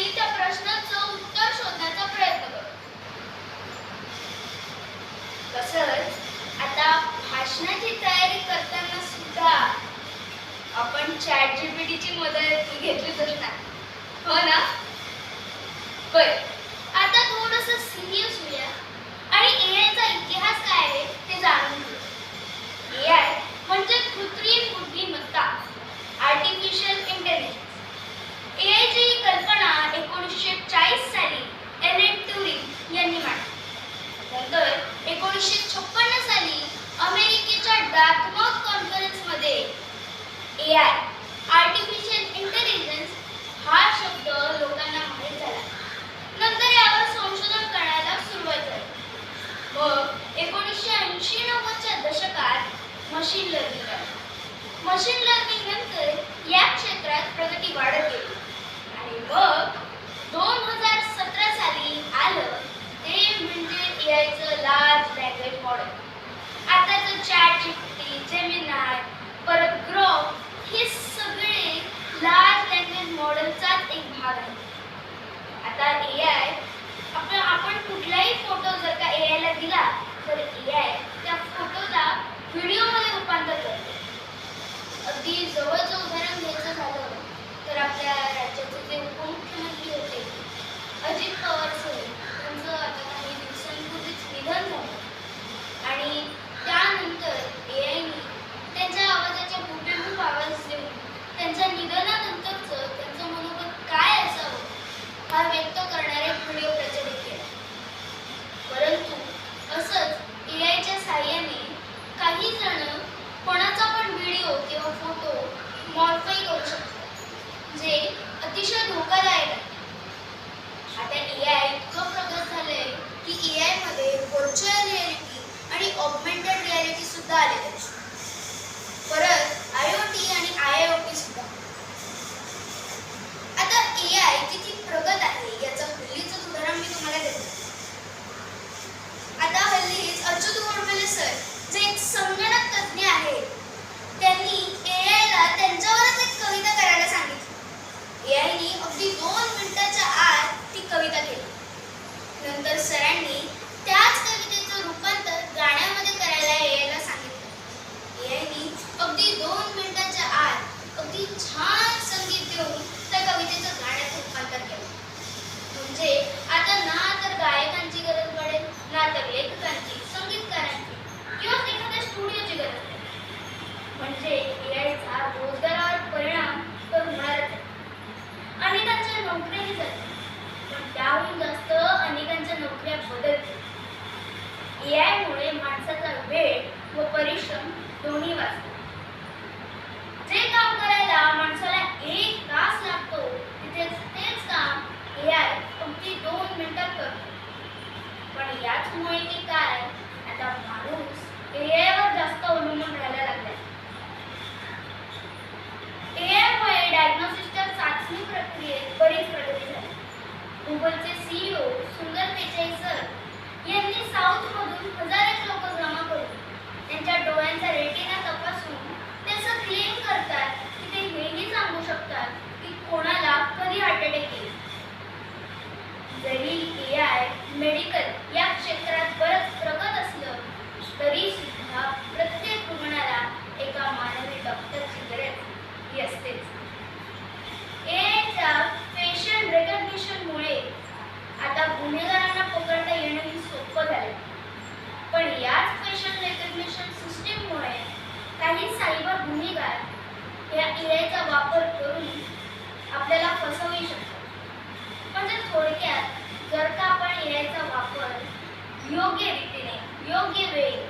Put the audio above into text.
Anitta próxima. A I artificial intelligence हा शब्द लोकांना माहीत झाला. नंतर यावर संशोधन करायला सुरुवात झाली. व एकोणीसशे ऐंशी नव्वदच्या दशकात मशीन लर्निंग मशीन लर्निंग नंतर या क्षेत्रात प्रगती वाढत गेली. आणि मग अतिशय धोकादायक आता ए आय इतकं प्रगत झालं की ए आयमध्ये व्हर्च्युअल रियालिटी आणि ऑगमेंटेड रियालिटी सुद्धा आले त्यामुळे माणसाचा वेळ व परिश्रम दोन्ही वाचतो. जे काम करायला माणसाला एक तास लागतो तिथेच तेच काम ए आय अगदी दोन मिनिटात करतो. पण याच मुळे की काय आता माणूस ए आयवर जास्त अवलंबून राहायला लागलाय. ए आय मुळे डायग्नोसिसच्या चाचणी प्रक्रियेत बरीच प्रगती झाली. गुगलचे सीईओ सुंदर पिचाई सर baby.